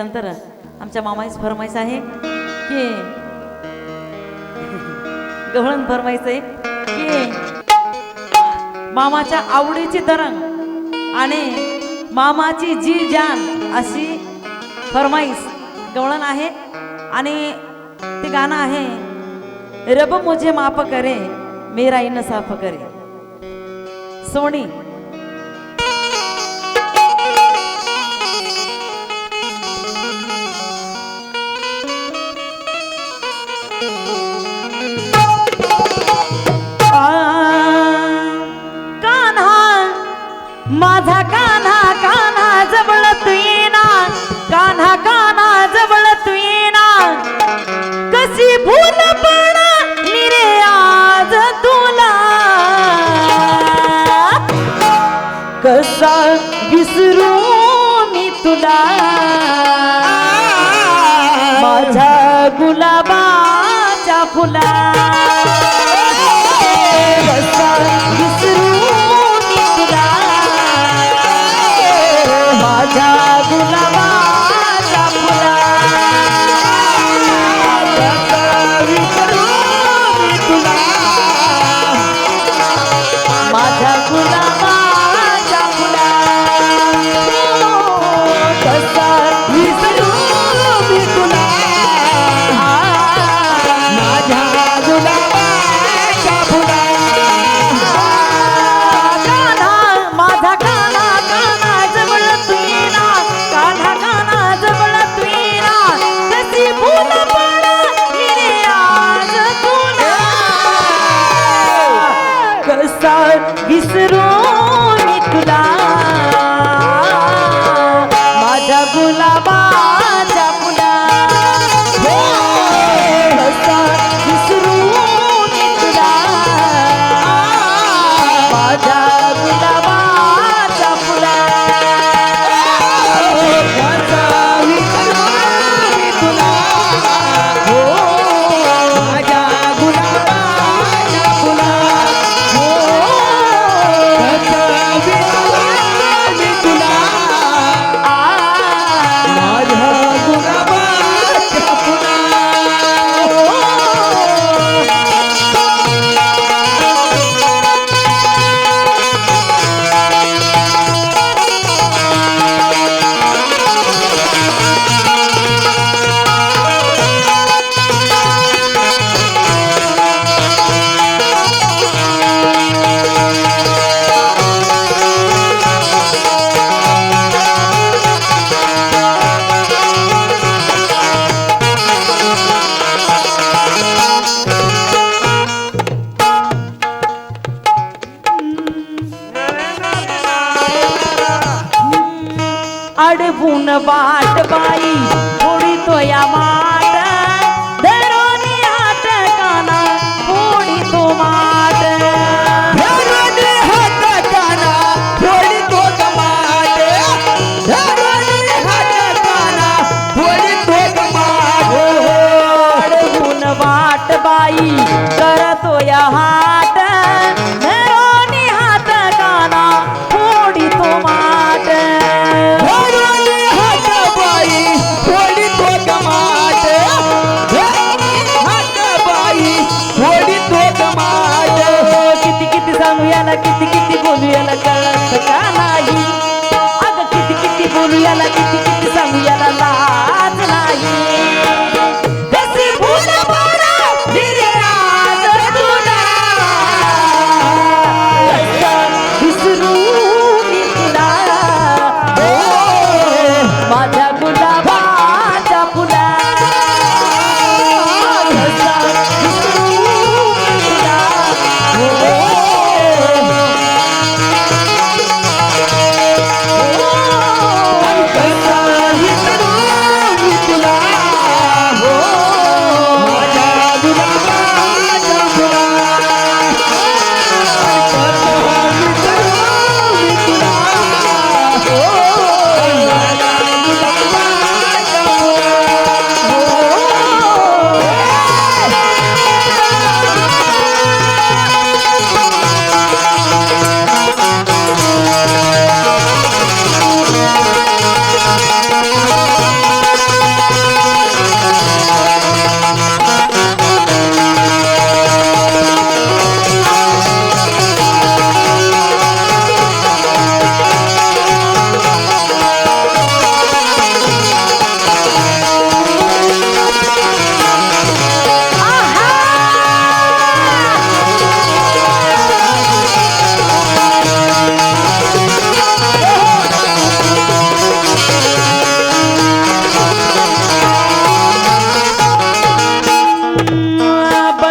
नंतर आमच्या मामाईस फरमाईस आहे की गवळण फरमाईस आहे की मामाच्या आवडीची तरंग आणि मामाची जी जान अशी फरमाईस गवळण आहे. आणि ते गाणं आहे रब मुझे माफ करे मेरा इन साफ करे. सोनी माझा काना काना जवळ तू येना. कान्हा कान्हा जवळ तू येना. कशी भूल पडली रे आज तुला. कसा विसरू मी तुला. माझ्या गुलाबाच्या फुला. कसा वाढवून वाट बाई थोडी तो या मा ಕಾಲ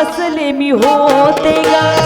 वाचले मी होते गा.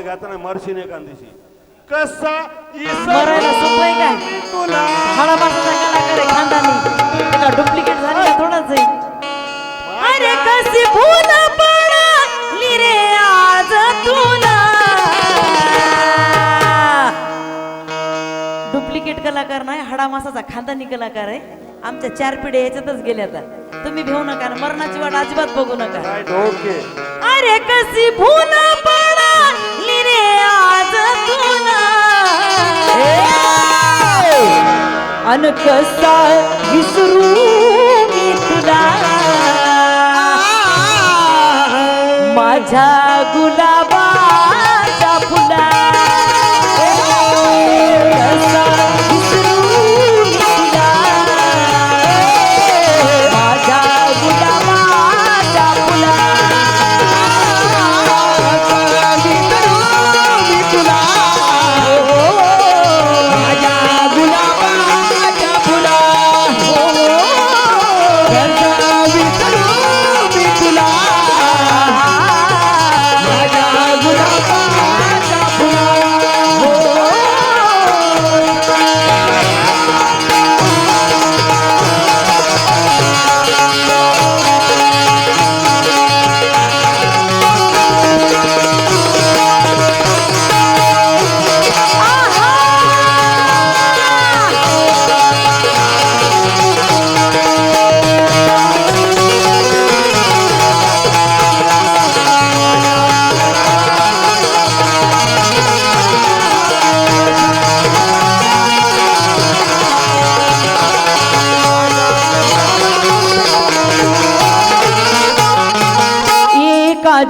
डबल गाताना मरशी नाही कांदीशी कसा तुला? डुप्लिकेट झाली का थोडाच आहे. अरे कशी भूल पडली रे आज तुला. डुप्लिकेट कलाकार नाही हाडा मासाचा खानदानी कलाकार आहे. आमच्या चार पिढ्या याच्यातच गेल्या आता. तुम्ही भेऊ नका मरणाची वाट अजिबात बघू नका. ओके अरे कशी भूल तुला अन कसा विसरू मी तुला. माझ्या गुलाबाच्या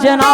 imagine